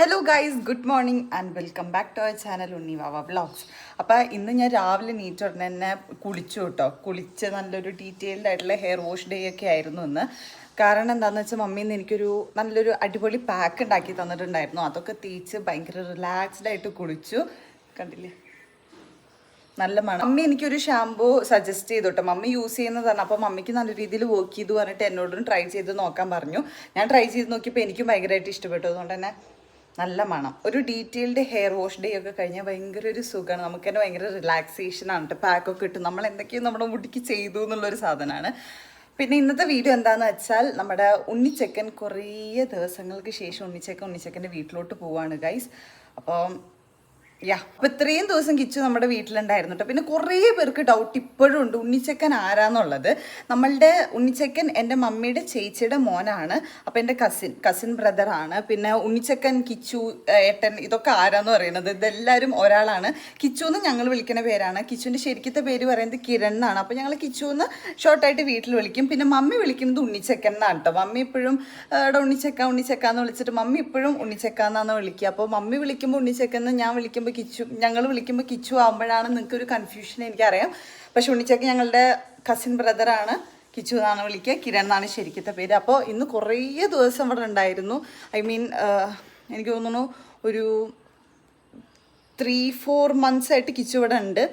Hello guys good morning and welcome back to our channel Unni Vava vlogs അപ്പോൾ ഇന്ന് ഞാൻ രാവിലെ NEET ഉടനെ തന്നെ കുളിച്ചു കേട്ടോ. കുളിച്ച് നല്ലൊരു ഡീറ്റെയിൽഡ് ആയിട്ടുള്ള ഹെയർ വാഷ് ഡേ ഒക്കെ ആയിരുന്നു ഇന്ന്. കാരണം എന്താണെന്ന് വെച്ചാൽ മമ്മിന്ന് എനിക്കൊരു നല്ലൊരു അടിപൊളി പാക്ക് ഉണ്ടാക്കി തന്നിട്ടുണ്ടായിരുന്നു. അതൊക്കെ തേച്ച് ഭയങ്കര റിലാക്സ്ഡ് ആയിട്ട് കുളിച്ചു. കണ്ടില്ലേ? നല്ല മണം. മമ്മി എനിക്കൊരു ഷാമ്പു സജസ്റ്റ് ചെയ്തു കേട്ടോ. മമ്മി യൂസ് ചെയ്യുന്നതാണ്. അപ്പോൾ മമ്മിക്ക് നല്ല രീതിയിൽ വർക്ക് ചെയ്തു പറഞ്ഞിട്ട് എന്നോടും ട്രൈ ചെയ്ത് നോക്കാൻ പറഞ്ഞു. ഞാൻ ട്രൈ ചെയ്ത് നോക്കിയപ്പോൾ എനിക്കും ഭയങ്കരമായിട്ട് ഇഷ്ടപ്പെട്ടു. അതുകൊണ്ട് തന്നെ നല്ല മണം. ഒരു ഡീറ്റെയിൽഡ് ഹെയർ വാഷ് ഡേ ഒക്കെ കഴിഞ്ഞാൽ ഭയങ്കര ഒരു സുഖമാണ് നമുക്ക് തന്നെ ഭയങ്കര റിലാക്സേഷൻ ആണ് കേട്ടോ പാക്കൊക്കെ കിട്ടും നമ്മൾ എന്തൊക്കെയോ നമ്മുടെ മുടിക്ക് ചെയ്തു എന്നുള്ളൊരു സാധനമാണ് പിന്നെ ഇന്നത്തെ വീഡിയോ എന്താണെന്ന് വെച്ചാൽ നമ്മുടെ ഉണ്ണിച്ചക്കൻ കുറേ ദിവസങ്ങൾക്ക് ശേഷം ഉണ്ണിച്ചക്കൻ ഉണ്ണിച്ചക്കന്റെ വീട്ടിലോട്ട് പോവാണ് ഗൈസ് അപ്പം യാ അപ്പൊ ഇത്രയും ദിവസം കിച്ചു നമ്മുടെ വീട്ടിലുണ്ടായിരുന്നു കേട്ടോ പിന്നെ കുറേ പേർക്ക് ഡൗട്ട് ഇപ്പോഴും ഉണ്ട്. ഉണ്ണിച്ചക്കൻ ആരാന്നുള്ളത്? നമ്മളുടെ ഉണ്ണിച്ചക്കൻ എന്റെ മമ്മിയുടെ ചേച്ചിയുടെ മോനാണ്. അപ്പൊ എന്റെ കസിൻ കസിൻ ബ്രദറാണ് പിന്നെ ഉണ്ണിച്ചക്കൻ കിച്ചു ഏട്ടൻ ഇതൊക്കെ ആരാന്ന് പറയുന്നത്? ഇതെല്ലാവരും ഒരാളാണ്. കിച്ചു എന്ന് ഞങ്ങൾ വിളിക്കുന്ന പേരാണ്. കിച്ചുവിന്റെ ശരിക്കത്തെ പേര് പറയുന്നത് കിരൺ എന്നാണ്. അപ്പൊ ഞങ്ങൾ കിച്ചു എന്ന് ഷോർട്ടായിട്ട് വീട്ടിൽ വിളിക്കും. പിന്നെ മമ്മി വിളിക്കുന്നത് ഉണ്ണിച്ചക്കൻ എന്നാണ് കേട്ടോ മമ്മി ഇപ്പോഴും ഇവിടെ ഉണ്ണിച്ചക്ക എന്ന് വിളിച്ചിട്ട് മമ്മി ഇപ്പോഴും ഉണ്ണിച്ചക്ക എന്നാണ് വിളിക്കുക. അപ്പോൾ മമ്മി വിളിക്കുമ്പോൾ ഉണ്ണിച്ചക്ക എന്ന് ഞാൻ വിളിക്കുമ്പോൾ കിച്ചു ഞങ്ങൾ വിളിക്കുമ്പോൾ കിച്ചു ആകുമ്പോഴാണ് നിങ്ങൾക്ക് ഒരു കൺഫ്യൂഷൻ എനിക്കറിയാം. പക്ഷെ ഉണ്ണിച്ചേക്ക് ഞങ്ങളുടെ കസിൻ ബ്രദറാണ് കിച്ചു എന്നാണ് വിളിക്കുക. കിരൺ എന്നാണ് ശരിക്കത്തെ പേര്. അപ്പോൾ ഇന്ന് കുറേ ദിവസം ഇവിടെ ഉണ്ടായിരുന്നു. ഐ മീൻ എനിക്ക് തോന്നുന്നു ഒരു ത്രീ ഫോർ മന്ത്സ് ആയിട്ട് കിച്ചു ഇവിടെ ഉണ്ട്.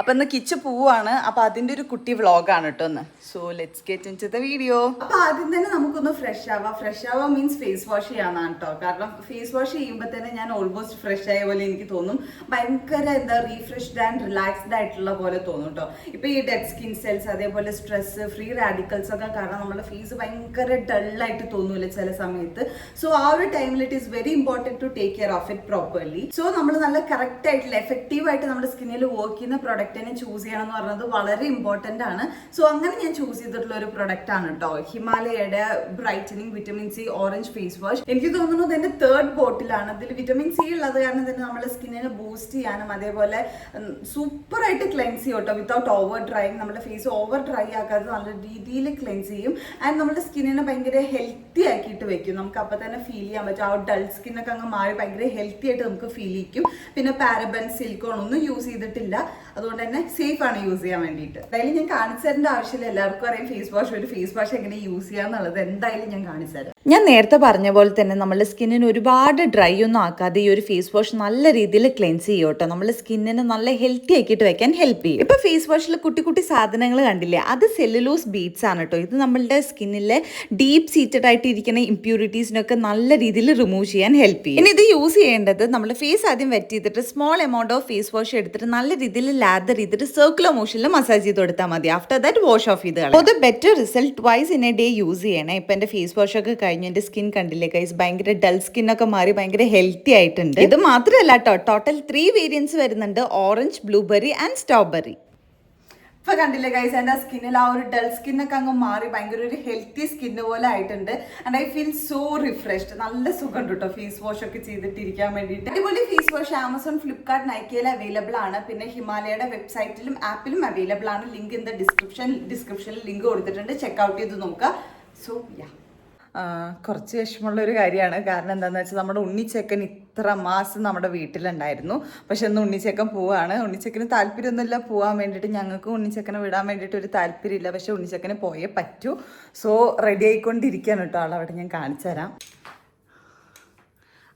അപ്പം ഇന്ന് കിച്ച് പോവാണ്. അപ്പം അതിന്റെ ഒരു കുട്ടി വ്ളോഗാണ് കേട്ടോ ഒന്ന് so let's get into the video അപ്പം ആദ്യം തന്നെ നമുക്കൊന്ന് ഫ്രഷ് ആവാം. ഫ്രഷ് ആവാം മീൻസ് ഫേസ് വാഷ് ചെയ്യാന്നാണ് കേട്ടോ കാരണം ഫേസ് വാഷ് ചെയ്യുമ്പോൾ തന്നെ ഞാൻ ഓൾമോസ്റ്റ് ഫ്രഷ് ആയ പോലെ എനിക്ക് തോന്നും. ഭയങ്കര എന്താ റീഫ്രഷ്ഡ് ആൻഡ് റിലാക്സ്ഡ് ആയിട്ടുള്ള പോലെ തോന്നും കേട്ടോ ഇപ്പം ഈ ഡെഡ് സ്കിൻ സെൽസ് അതേപോലെ സ്ട്രെസ് ഫ്രീ റാഡിക്കൽസ് ഒക്കെ കാരണം നമ്മുടെ ഫേസ് ഭയങ്കര ഡള്ളായിട്ട് തോന്നൂല ചില സമയത്ത്. സോ ആ ഒരു ടൈമിൽ it is very important to take care of it properly so നമ്മൾ നല്ല കറക്റ്റ് ആയിട്ടുള്ള എഫക്റ്റീവ് ആയിട്ട് നമ്മുടെ സ്കിന്നിൽ വർക്ക് ചെയ്യുന്ന പ്രൊഡക്റ്റിനെ ചൂസ് ചെയ്യണം എന്ന് പറയുന്നത് വളരെ ഇമ്പോർട്ടന്റ് ആണ്. സോ അങ്ങനെ ഞാൻ ചൂസ് ചെയ്തിട്ടുള്ള ഒരു പ്രൊഡക്റ്റ് ആണ് കേട്ടോ ഹിമാലയയുടെ brightening vitamin C orange face wash എനിക്ക് തോന്നുന്നു ഇതിന്റെ തേർഡ് ബോട്ടിലാണ് ഇതിൽ വിറ്റമിൻ സി ഉള്ളത് കാരണം തന്നെ നമ്മുടെ സ്കിന്നിനെ ബൂസ്റ്റ് ചെയ്യാനും അതേപോലെ സൂപ്പർ ആയിട്ട് ക്ലെൻസ് ചെയ്യും കേട്ടോ വിത്തൗട്ട് ഓവർ ഡ്രൈയിങ് നമ്മുടെ ഫേസ് ഓവർ ഡ്രൈ ആക്കാതെ നല്ല രീതിയിൽ ക്ലെൻസ് ചെയ്യും. ആൻഡ് നമ്മുടെ സ്കിന്നിനെ ഭയങ്കര ഹെൽത്തി ആക്കിയിട്ട് വെക്കും. നമുക്ക് അപ്പം തന്നെ ഫീൽ ചെയ്യാൻ പറ്റും. ആ ഡൾ സ്കിന്നൊക്കെ അങ്ങ് മാറി ഭയങ്കര ഹെൽത്തി ആയിട്ട് നമുക്ക് ഫീൽ ചെയ്യും പിന്നെ പാരബൻ സിലിക്കോൺ ഒന്നും യൂസ് ചെയ്തിട്ടില്ല. അതുകൊണ്ട് തന്നെ സേഫ് ആണ് യൂസ് ചെയ്യാൻ വേണ്ടിയിട്ട്. എന്തായാലും ഞാൻ കാണിച്ചു തരേണ്ട ആവശ്യമില്ല. എല്ലാവർക്കും അറിയാം ഫേസ് വാഷ് ഒരു ഫേസ് വാഷ് എങ്ങനെ യൂസ് ചെയ്യാന്നുള്ളത് എന്തായാലും ഞാൻ കാണിച്ചു തരാം. ഞാൻ നേരത്തെ പറഞ്ഞ പോലെ തന്നെ നമ്മുടെ സ്കിന്നിന് ഒരുപാട് ഡ്രൈ ഒന്നും ആക്കാതെ ഈ ഒരു ഫേസ് വാഷ് നല്ല രീതിയിൽ ക്ലെൻസ് ചെയ്യും കേട്ടോ. നമ്മുടെ സ്കിന്നിനെ നല്ല ഹെൽത്തി ആക്കിയിട്ട് വെക്കാൻ ഹെൽപ്പ് ചെയ്യും. ഇപ്പൊ ഫേസ് വാഷിൽ കുട്ടി കുട്ടി സാധനങ്ങൾ കണ്ടില്ലേ? അത് സെല്ലുലോസ് ബീഡ്സ് ആണ് കേട്ടോ. ഇത് നമ്മളുടെ സ്കിന്നിലെ ഡീപ്പ് സീറ്റഡ് ആയിട്ട് ഇരിക്കുന്ന ഇമ്പ്യൂരിറ്റീസിനൊക്കെ നല്ല രീതിയിൽ റിമൂവ് ചെയ്യാൻ ഹെൽപ്പ് ചെയ്യും. ഇനി ഇത് യൂസ് ചെയ്യേണ്ടത് നമ്മുടെ ഫേസ് ആദ്യം വെറ്റ് ചെയ്തിട്ട് small amount of face wash എടുത്തിട്ട് നല്ല രീതിയിൽ ലാദർ ചെയ്തിട്ട് സർക്കുലർ മോഷനിൽ മസാജ് ചെയ്ത് കൊടുത്താൽ മതി. ആഫ്റ്റർ ദാറ്റ് വാഷ് ഓഫ് ചെയ്ത് അത് better result twice in a day use ചെയ്യണേ. ഇപ്പം എന്റെ ഫേസ് വാഷ് ഒക്കെ കഴിഞ്ഞ് എന്റെ സ്കിൻ കണ്ടില്ലേ? ഗൈസ് ഭയങ്കര ഡൾ സ്കിൻ ഒക്കെ മാറി ഭയങ്കര ഹെൽത്തി ആയിട്ടുണ്ട്. ഇത് മാത്രമല്ല കേട്ടോ ടോട്ടൽ ത്രീ വേരിയൻസ് വരുന്നുണ്ട്. ഓറഞ്ച് ബ്ലൂബെറി ആൻഡ് സ്ട്രോബെറി ഇപ്പൊ കണ്ടില്ലേ ഗൈസ് എന്റെ സ്കിന്നിൽ ആ ഒരു ഡൾ സ്കിന്നൊക്കെ അങ്ങ് മാറി ഭയങ്കര ഒരു ഹെൽത്തി സ്കിന്ന് പോലെ ആയിട്ടുണ്ട്. And I feel so refreshed നല്ല സുഖം കേട്ടോ ഫേസ് വാഷ് ഒക്കെ ചെയ്തിട്ടിരിക്കാൻ വേണ്ടിയിട്ട്. അതുപോലെ ഫേസ് വാഷ് ആമസോൺ ഫ്ലിപ്കാർട്ട് നൈക്കയിൽ അവൈലബിൾ ആണ്. പിന്നെ ഹിമാലയയുടെ വെബ്സൈറ്റിലും ആപ്പിലും അവൈലബിൾ ആണ്. ലിങ്ക് ഇൻ ഡിസ്ക്രിപ്ഷൻ ഡിസ്ക്രിപ്ഷനിൽ ലിങ്ക് കൊടുത്തിട്ടുണ്ട്. ചെക്ക് ഔട്ട് ചെയ്ത് നോക്കുക. സോ യാ കുറച്ച് വിഷമമുള്ള ഒരു കാര്യമാണ്. കാരണം എന്താണെന്ന് വെച്ചാൽ നമ്മുടെ ഉണ്ണിച്ചക്കൻ ഇത്ര മാസം നമ്മുടെ വീട്ടിലുണ്ടായിരുന്നു. പക്ഷെ ഇന്ന് ഉണ്ണിച്ചക്കൻ പോവാണ്. ഉണ്ണിച്ചക്കന് താല്പര്യമൊന്നുമില്ല. പോകാൻ വേണ്ടിയിട്ട് ഞങ്ങൾക്ക് ഉണ്ണിച്ചക്കനെ വിടാൻ വേണ്ടിയിട്ട് ഒരു താല്പര്യമില്ല. പക്ഷെ ഉണ്ണിച്ചേക്കന് പോയേ പറ്റൂ. സോ റെഡി ആയിക്കൊണ്ടിരിക്കുകയാണ് കേട്ടോ ആളവിടെ. ഞാൻ കാണിച്ചു തരാം.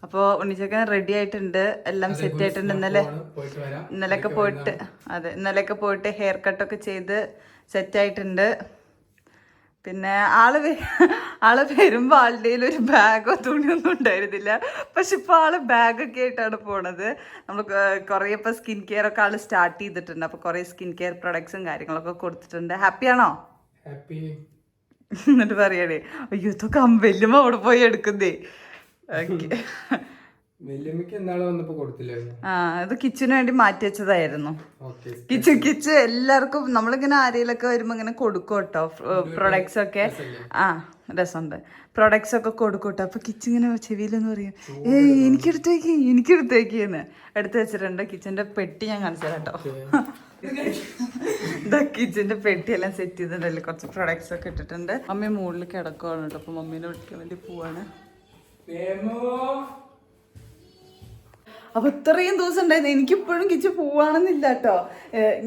അപ്പോൾ ഉണ്ണിച്ചക്കൻ റെഡി ആയിട്ടുണ്ട്. എല്ലാം സെറ്റ് ആയിട്ടുണ്ട്. ഇന്നലെ ഇന്നലെയൊക്കെ പോയിട്ട് അതെ ഇന്നലെയൊക്കെ പോയിട്ട് ഹെയർ കട്ടൊക്കെ ചെയ്ത് സെറ്റ് ആയിട്ടുണ്ട്. പിന്നെ ആൾ ആൾ വരുമ്പോൾ ആളുടെ ഒരു ബാഗോ തുണിയൊന്നും ഉണ്ടായിരുന്നില്ല. പക്ഷെ ഇപ്പോൾ ആൾ ബാഗൊക്കെ ആയിട്ടാണ് പോണത്. നമ്മൾ കുറേ ഇപ്പോൾ സ്കിൻ കെയർ ഒക്കെ ആൾ സ്റ്റാർട്ട് ചെയ്തിട്ടുണ്ട്. അപ്പോൾ കുറേ സ്കിൻ കെയർ പ്രൊഡക്ട്സും കാര്യങ്ങളൊക്കെ കൊടുത്തിട്ടുണ്ട്. ഹാപ്പിയാണോ ഹാപ്പി എന്നിട്ട് പറയണേ അയ്യോ ഇതൊക്കെ അമ്പല്യമ്മ അവിടെ പോയി എടുക്കുന്നേ. ഓക്കെ ആ അത് കിച്ചന് വേണ്ടി മാറ്റി വെച്ചതായിരുന്നു. കിച്ചു കിച്ചു എല്ലാവർക്കും നമ്മളിങ്ങനെ ആരെയിലൊക്കെ വരുമ്പോ ഇങ്ങനെ കൊടുക്കും കേട്ടോ. പ്രൊഡക്ട്സ് ഒക്കെ. ആ രസമുണ്ട്. പ്രൊഡക്ട്സ് ഒക്കെ കൊടുക്കും കേട്ടോ. അപ്പൊ കിച്ചു ഇങ്ങനെ ചെവിയിലെന്ന് പറയും ഏയ് എനിക്കെടുത്തേക്ക് എനിക്കെടുത്തേക്ക് എന്ന് എടുത്തു വെച്ചിട്ടുണ്ട്. കിച്ചന്റെ പെട്ടി ഞാൻ കാണിച്ചു കേട്ടോ. ഇതാ കിച്ചന്റെ പെട്ടിയെല്ലാം സെറ്റ് ചെയ്തിട്ടുണ്ടല്ലോ. കുറച്ച് പ്രൊഡക്ട്സ് ഒക്കെ ഇട്ടിട്ടുണ്ട്. മമ്മി മുകളിൽ കിടക്കുവാണ് കേട്ടോ. അപ്പൊ മമ്മീനെ വിളിക്കാൻ വേണ്ടി പോവാണ്. അപ്പൊ ഇത്രയും ദിവസം ഉണ്ടായിരുന്നു. എനിക്കിപ്പോഴും കിച്ചു പോവാണെന്നില്ല കേട്ടോ.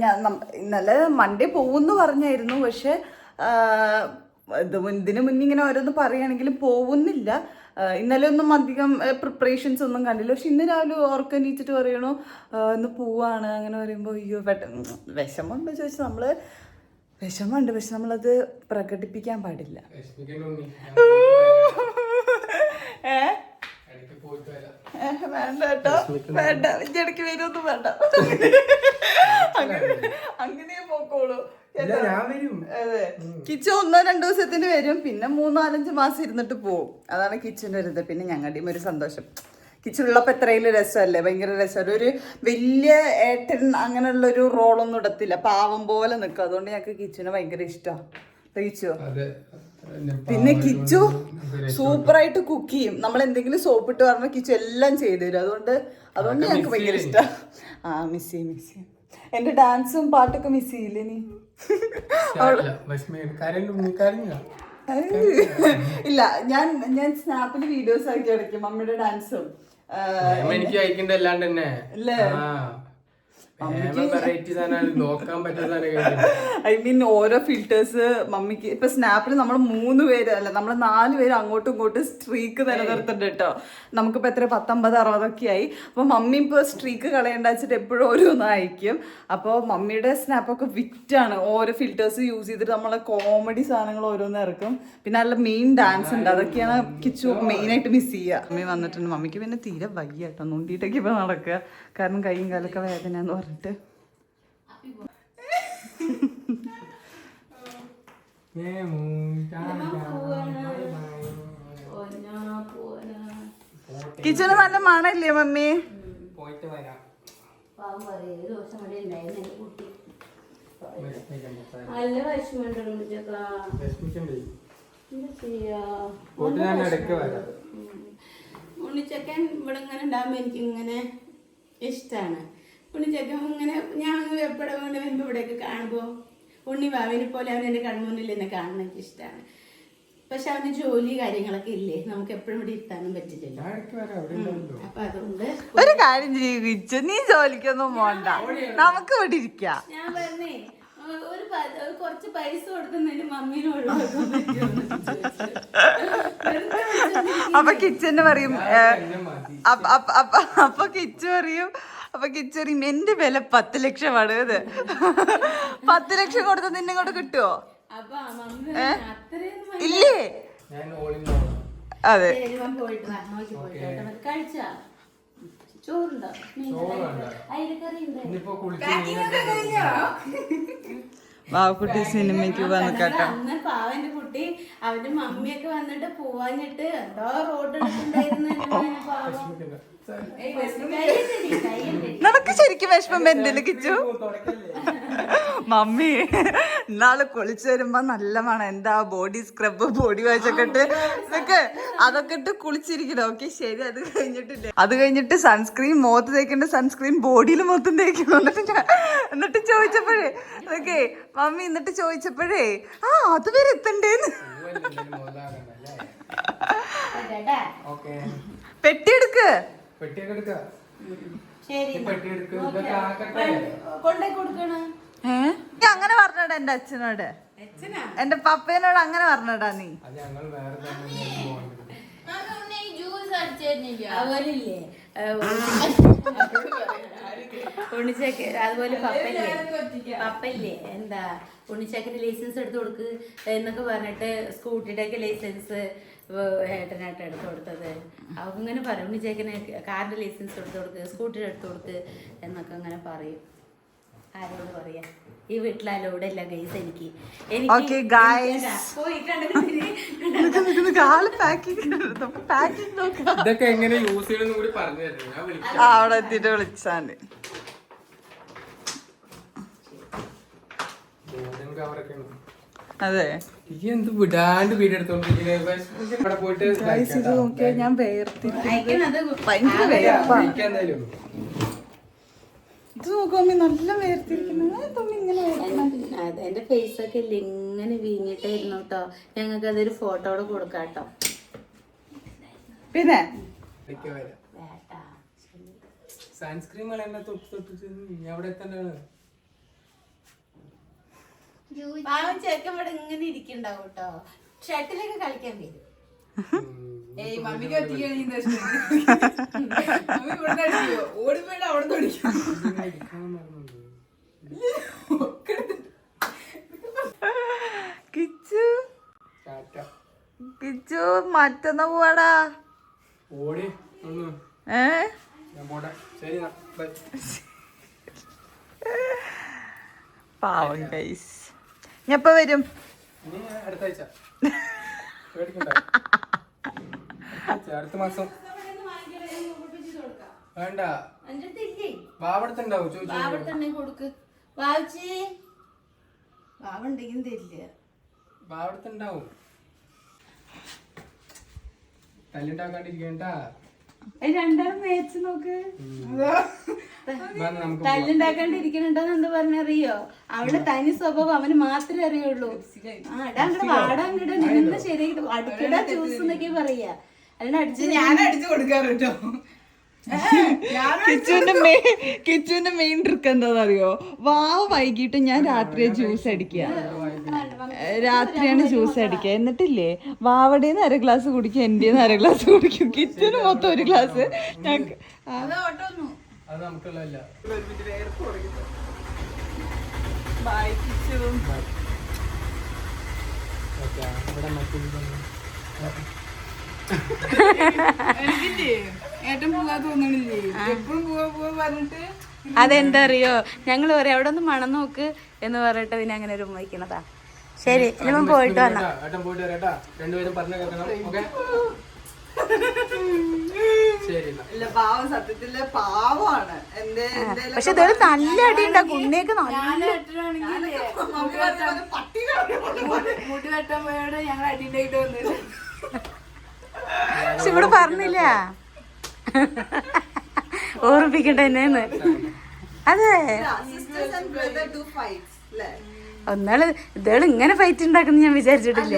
ഞാൻ ഇന്നലെ മൺഡേ പോകുമെന്ന് പറഞ്ഞായിരുന്നു. പക്ഷെ ഇതിന് മുന്നേ ഇങ്ങനെ ഓരോന്ന് പറയുകയാണെങ്കിലും പോകുന്നില്ല ഇന്നലെ ഒന്നും അധികം പ്രിപ്പറേഷൻസ് ഒന്നും കണ്ടില്ല. പക്ഷെ ഇന്ന് രാവിലെ ഓർക്കനീച്ചിട്ട് പറയണു ഇന്ന് പോവാണ് അങ്ങനെ പറയുമ്പോൾ അയ്യോ പെട്ടെന്ന് വിഷമമുണ്ട് ചോദിച്ചാൽ നമ്മൾ വിഷമമുണ്ട്. പക്ഷെ നമ്മളത് പ്രകടിപ്പിക്കാൻ പാടില്ല. ഏ? വേണ്ട കേട്ടോ. വേണ്ട. ഇടയ്ക്ക് വരുമൊന്നും വേണ്ട. അങ്ങനെ അങ്ങനെ പോക്കോളൂ. ഇല്ല ഞാൻ വരും. അതെ. ഒന്നോ രണ്ടോ ദിവസത്തിന് വരും. പിന്നെ മൂന്നോ നാലഞ്ച് മാസം ഇരുന്നിട്ട് പോവും. അതാണ് കിച്ചുവിന്റെ ഒരു ഇത് പിന്നെ ഞങ്ങളുടെയും ഒരു സന്തോഷം. കിച്ചൺ ഉള്ളപ്പോൾ എത്രയും രസമല്ലേ? ഭയങ്കര രസമല്ലേ? ഒരു വലിയ ഏട്ടൻ അങ്ങനെയുള്ള ഒരു റോളൊന്നും ഇടത്തില്ല. പാവം പോലെ നിൽക്കും അതുകൊണ്ട് ഞങ്ങൾക്ക് കിച്ചണ് ഭയങ്കര ഇഷ്ടമാണ് കിച്ചു പിന്നെ കിച്ചു സൂപ്പറായിട്ട് കുക്ക് ചെയ്യും. നമ്മൾ എന്തെങ്കിലും സോപ്പ് ഇട്ട് പറഞ്ഞാൽ കിച്ചു എല്ലാം ചെയ്തു തരും. അതുകൊണ്ട് അതുകൊണ്ട് ഞങ്ങൾക്ക് ഭയങ്കര ഇഷ്ടമാണ് ആ മിസ് ചെയ്യും മിസ് ചെയ്യും. എന്റെ ഡാൻസും പാട്ടൊക്കെ മിസ് ചെയ്യില്ലേ നീ? ഇല്ല ഞാൻ ഞാൻ സ്നാപ്പിൽ വീഡിയോസ് ആക്കി അടയ്ക്കും മമ്മിയുടെ ഡാൻസും എനിക്ക് അയക്കണ്ടല്ലാണ്ട് തന്നെ ഐ മീൻ ഓരോ ഫിൽറ്റേഴ്സ് മമ്മിക്ക്. ഇപ്പൊ സ്നാപ്പിൽ നമ്മൾ മൂന്ന് പേര് അല്ല നമ്മൾ നാല് പേര് അങ്ങോട്ടും ഇങ്ങോട്ടും സ്ട്രീക്ക് നിലനിർത്തുന്നുണ്ട് കേട്ടോ. നമുക്കിപ്പോ എത്ര? പത്തൊമ്പത് അറുപതൊക്കെ ആയി. അപ്പൊ മമ്മി ഇപ്പൊ സ്ട്രീക്ക് കളയേണ്ട വെച്ചിട്ട് എപ്പോഴും ഓരോന്ന് അയക്കും. അപ്പോൾ മമ്മിയുടെ സ്നാപ്പൊക്കെ വിറ്റാണ് ഓരോ ഫിൽറ്റേഴ്സ് യൂസ് ചെയ്തിട്ട് നമ്മളെ കോമഡി സാധനങ്ങൾ ഓരോന്ന് ഇറക്കും. പിന്നെ നല്ല മെയിൻ ഡാൻസ് ഉണ്ട്. അതൊക്കെയാണ് കിച്ചു മെയിൻ ആയിട്ട് മിസ് ചെയ്യുക. മമ്മി വന്നിട്ടുണ്ട്. മമ്മിക്ക് പിന്നെ തീരെ വയ്യ കേട്ടോ. നൊണ്ടിയിട്ടൊക്കെ ഇപ്പൊ നടക്കുക. കാരണം കൈയും കാലൊക്കെ വേദന എന്ന് പറഞ്ഞിട്ട്. കിച്ചണ് നല്ല മണല്ലേ മമ്മി? ഉണ്ണിച്ചക്കൻ ഇവിടെ ഇങ്ങനെ ഉണ്ടാകുമ്പോ എനിക്ക് ഇങ്ങനെ ഇഷ്ടമാണ് ചേച്ചി ഇങ്ങനെ ഞാൻ എപ്പോഴും കൊണ്ട് വരുമ്പോൾ ഇവിടെയൊക്കെ കാണുമ്പോൾ ഉണ്ണി ബാവിനെ പോലെ അവൻ എന്റെ കൺമുന്നിൽ എന്നെ കാണുന്ന എനിക്ക് ഇഷ്ടമാണ് പക്ഷെ അവന് ജോലി കാര്യങ്ങളൊക്കെ ഇല്ലേ നമുക്ക് എപ്പോഴും ഇവിടെ ഇരുത്താനും പറ്റില്ലല്ലോ അപ്പൊ അതുകൊണ്ട് ഒരു കാര്യം ജീവിച്ചു നീ ജോലിക്കൊന്നും പോണ്ട നമുക്ക് ഇവിടെ ഇരിക്കാം ഞാൻ പറഞ്ഞേ ഒരു കുറച്ച് പൈസ കൊടുക്കുന്നതിന് മമ്മീനെ ഒഴിവാക്കാൻ പറ്റുമോ അപ്പൊ കിച്ചന് പറയും അപ്പൊ കിച്ചു പറയും അപ്പൊ കിച്ചറിയും എന്റെ വില പത്ത് ലക്ഷമാണ്. ഇത് പത്ത് ലക്ഷം കൊടുത്ത നിന്നെ കൊണ്ട് കിട്ടുവോ? ഇല്ലേ? അതെ. ബാബുക്കുട്ടി സിനിമയ്ക്ക് വന്ന് കേട്ടോ. അന്ന് പാവന്റെ കുട്ടി അവന്റെ മമ്മിയൊക്കെ വന്നിട്ട് പോവാഞ്ഞിട്ട് എന്തോ റോഡ് എടുത്തിട്ടുണ്ടായിരുന്നു നിനക്ക് ശരിക്കും വിഷമം വരുന്നില്ല കിച്ചു? മമ്മി ഇന്നാൾ കുളിച്ചു വരുമ്പോ നല്ല മണം എന്താ ബോഡി സ്ക്രബ് ബോഡി വാഷ് ഒക്കെ ഇട്ട് ഇതൊക്കെ അതൊക്കെ ഇട്ട് കുളിച്ചിരിക്കണം. ഓക്കെ ശരി അത് കഴിഞ്ഞിട്ടില്ല? അത് കഴിഞ്ഞിട്ട് സൺസ്ക്രീൻ മുഖത്ത് തേക്കേണ്ട സൺസ്ക്രീൻ ബോഡിയിൽ മൊത്തം തേക്കണം. എന്നിട്ട് ഞാൻ എന്നിട്ട് ചോദിച്ചപ്പോഴേ ഓക്കെ മമ്മി എന്നിട്ട് ചോദിച്ചപ്പോഴേ ആ അത് വരെ എത്തണ്ടേന്ന്? ഓക്കെ പെട്ടിയെടുക്ക് പെട്ടിയൊക്കെ എടുക്ക. അങ്ങനെ പറഞ്ഞടാ എന്റെ അച്ഛനോട്. അച്ഛനാ? എന്റെ പപ്പേനോട് അങ്ങനെ പറഞ്ഞടാ നീ. ഉണ്ണിച്ചക്ക് അതുപോലെ പപ്പല്ലേ പപ്പല്ലേ എന്താ? ഉണ്ണിച്ചേക്കന്റെ ലൈസൻസ് എടുത്തു കൊടുക്ക് എന്നൊക്കെ പറഞ്ഞിട്ട് സ്കൂട്ടിയുടെ ഒക്കെ ലൈസൻസ് ഏട്ടനായിട്ട് എടുത്തു കൊടുത്തത്. അങ്ങനെ പറയും ഉണ്ണിച്ചേക്കനെ കാറിന്റെ ലൈസൻസ് എടുത്തു കൊടുക്ക് സ്കൂട്ടർ എടുത്തു കൊടുക്ക് എന്നൊക്കെ അങ്ങനെ പറയും. ആരോട് പറയാ? ഈ വീട്ടിൽ ഇവിടെ ഇല്ല ഗൈസ് എനിക്ക് ഇതൊക്കെ എങ്ങനെ യൂസ് ചെയ്യണമെന്ന് കൂടി പറഞ്ഞു അവിടെ എത്തിയിട്ട് വിളിച്ചാൽ കവറൊക്കെ അതെ. എന്ത് വിടാണ്ട് വീഡിയോ എടുത്തോണ്ടിരിക്കുന്നത് ഞാൻ ഇത് നോക്കുമ്പോ നല്ല വേർത്തിരിക്കുന്നത് എന്റെ ഫേസ് ഒക്കെ ഇല്ല ഇങ്ങനെ വീങ്ങിട്ടായിരുന്നു കേട്ടോ ഞങ്ങൾക്ക് അതൊരു ഫോട്ടോടെ കൊടുക്കാം കേട്ടോ പിന്നെ? എന്നെ തൊട്ട് തൊട്ടിട്ട് ഞാൻ അവിടെ എത്തണ്ടാണ് പാവം ചെക്കൻ ഇവിടെ ഇങ്ങനെ ഇരിക്കണ്ടാവും കേട്ടോ ഷട്ടിലൊക്കെ കളിക്കാൻ വരും. ഏയ് മമ്മിക്ക് ഒറ്റയ്ക്കാണ് ഈ ദർശനം മമ്മി ഇവിടെ അടിക്കുവോ ഓടിപ്പോയിട്ട് അവിടെ തൊടിക്കും കിച്ചു. മറ്റന്നാ പോവാടാ. ഓടി ഏ? പാവം ഞാൻ എപ്പോ വരും. അടുത്ത മാസം. വേണ്ട. ബാബടുത്തുണ്ടാവും കൊടുക്ക്. തരില്ല. ബാവടുത്തുണ്ടാവും തല്ലുണ്ടാക്കാണ്ടിരിക്കണ്ടാ രണ്ടാളും മേച്ച് നോക്ക്. തല്ലുണ്ടാക്കാണ്ടിരിക്കണുണ്ടോന്ന് എന്താ പറഞ്ഞറിയോ? അവളെ തനി സ്വഭാവം അവന് മാത്രമേ അറിയുള്ളൂ. ആ വാടാ നിന്ന് ശരിയാക്കി അടുക്കടാ ജ്യൂസ് എന്നൊക്കെ പറയാ. അല്ലാണ്ട് അടിച്ച് ഞാൻ അടിച്ചു കൊടുക്കാറുണ്ടോ കിച്ചുവിന്റെ മെയിൻ കിച്ചുവിന്റെ മെയിൻ ട്രിക്ക് എന്താണെന്നറിയോ വാവ് വൈകിട്ട് ഞാൻ രാത്രി ജ്യൂസ് അടിക്കുക. രാത്രിയാണ് ജ്യൂസ് അടിക്കുക. എന്നിട്ടില്ലേ വാവടേന്ന് അര ഗ്ലാസ് കുടിക്കും എന്റേന്ന് അര ഗ്ലാസ് കുടിക്കും. കിച്ചന് മൊത്തം ഒരു ഗ്ലാസ് ഞങ്ങൾക്ക് അത് നമുക്കുള്ളതല്ല പറഞ്ഞിട്ട് അതെന്താ അറിയോ? ഞങ്ങൾ പറയാം അവിടെ ഒന്ന് മണം നോക്ക് എന്ന് പറഞ്ഞിട്ട് പിന്നെ അങ്ങനെ ഒരു വയ്ക്കണതാ ശരി ഇനിമ പോയിട്ട് വന്നാ. ഏട്ടൻ പോയിട്ട് വരാട്ടാ രണ്ടുപേരും പറഞ്ഞു കേൾക്കണം പക്ഷെ ഇതൊരു നല്ല അടി ഉണ്ടാക്കും കുന്നേക്ക് പക്ഷെ ഇവിടെ പറഞ്ഞില്ല. ഓർമ്മിക്കട്ടെ എന്നെന്ന്. അതെ. ഒന്നാൾ ഇതേൾ ഇങ്ങനെ ഫൈറ്റ് ഉണ്ടാക്കുന്ന ഞാൻ വിചാരിച്ചിട്ടില്ല.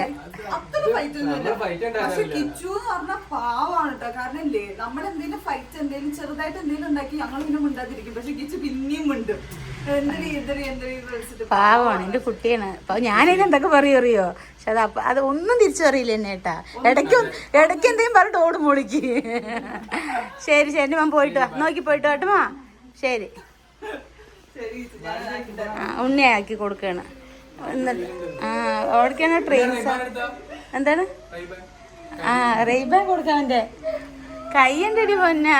പക്ഷെ കിച്ചു എന്ന് പറഞ്ഞ പാവാണ് കേട്ടോ കാരണം ഇല്ലേ നമ്മൾ എന്തെങ്കിലും ഫൈറ്റ് എന്തെങ്കിലും ചെറുതായിട്ട് എന്തെങ്കിലും ഉണ്ടാക്കി ഞങ്ങൾ പിന്നെ മിണ്ടാതിരിക്കും. പക്ഷെ കിച്ചു പിന്നെയും മിണ്ടും. എന്തിനു എന്തിനു എന്തിനു വിളിച്ചിട്ട് പാവമാണ് എന്റെ കുട്ടിയാണ്. അപ്പൊ ഞാനതിന് എന്തൊക്കെ പറയും അറിയോ? പക്ഷെ അത് അത് ഒന്നും തിരിച്ചറിയില്ല എന്നെ ഏട്ടാ. ഇടയ്ക്ക് ഇടയ്ക്ക് എന്തെങ്കിലും പറഞ്ഞിട്ട് ഓടും മോളിക്ക്. ശരി ശരി മാം പോയിട്ട് വാ. നോക്കി പോയിട്ട് കേട്ടോ മാ ശരി. ഉണ്ണിയാക്കി കൊടുക്കാണ്. എന്നിട്ട് ആ അവിടേക്കാണ് ട്രെയിൻ എന്താണ്? ആ റെയ്ബാൻ കൊടുക്കാൻ അവന്റെ കൈയുണ്ട് ഇടി പൊന്നാ?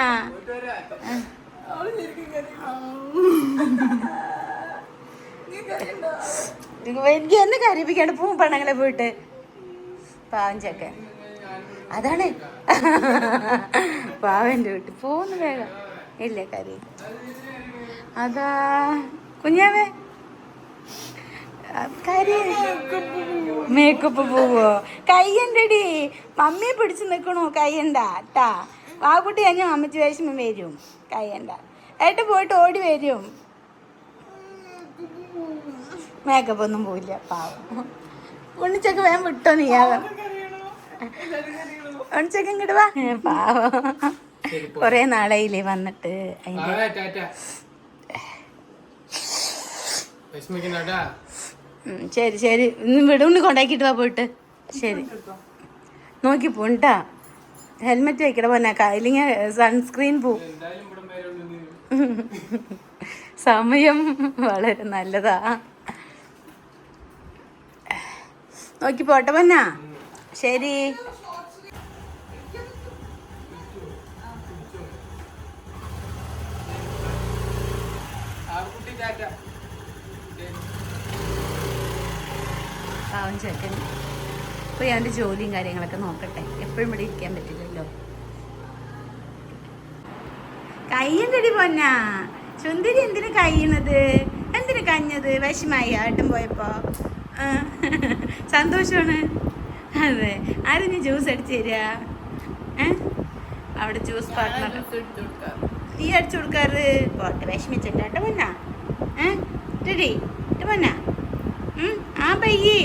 എനിക്ക് എന്നെ കരയിപ്പിക്കാണ്ട് പോവും പെണ്ണങ്ങളെ പോയിട്ട് പാവം ചെക്കൻ അതാണ്. പാവന്റെ വീട്ടിൽ പോകുന്നു വേഗം. ഇല്ലേ കരി അതാ കുഞ്ഞാവേ. മേക്കപ്പ് പോവോ? കയ്യണ്ടടി. മമ്മിയെ പിടിച്ച് നിൽക്കണോ കയ്യണ്ട. ട്ടാ. വാക്കുട്ടി കഴിഞ്ഞ അമ്മച്ചി വേഷമം വരും. കയ്യണ്ട. ഏട്ട് പോയിട്ട് ഓടി വരും. മേക്കപ്പ് ഒന്നും പോയില്ല പാവം. ഉണ്ണിച്ചൊക്കെ വേഗം വിട്ടോ നീ. ഉണ്ണിച്ചൊക്കെ ഇങ്ങോട്ട് വാ. പാവം. കൊറേ നാളായില്ലേ വന്നിട്ട് അതിന്റെ വിഷമിക്കണ്ടാ ശരി ശരി. ഇന്ന് ഇവിടെ ഉണ്ണി കൊണ്ടാക്കിയിട്ട് വാ പോയിട്ട്. ശരി. നോക്കി പോണ്ടാ ഹെൽമെറ്റ് വെക്കട പോന്നെ. ഇല്ലെങ്കിൽ സൺസ്ക്രീൻ ഇവിടെ സമയം വളരെ നല്ലതാ. നോക്കി പോട്ടെ പൊന്നാ. ശരി. ആ കുട്ടി ടാറ്റ ശരി. പാവം ചെക്കൻ ഞാൻ എന്റെ ജോലിയും കാര്യങ്ങളൊക്കെ നോക്കട്ടെ. എപ്പോഴും ഇവിടെ ഇരിക്കാൻ പറ്റില്ലല്ലോ. കയ്യണ്ടടി പൊന്നാ. ചുന്തിരി എന്തിനു കയ്യണത്? എന്തിനു കഞ്ഞത്? വിഷമായി ആട്ടും പോയപ്പോ. സന്തോഷമാണ് അതെ. ആരും ജ്യൂസ് അടിച്ചു തരിക അവിടെ ജ്യൂസ് പാർട്ട്ണർ നീ അടിച്ചു കൊടുക്കാറ്? പോട്ടെ വിഷമിച്ചിട്ട്. കേട്ടോ പൊന്നാ. ഏ? ടി പൊന്നാ. ഉം, ആ പയ്യേ.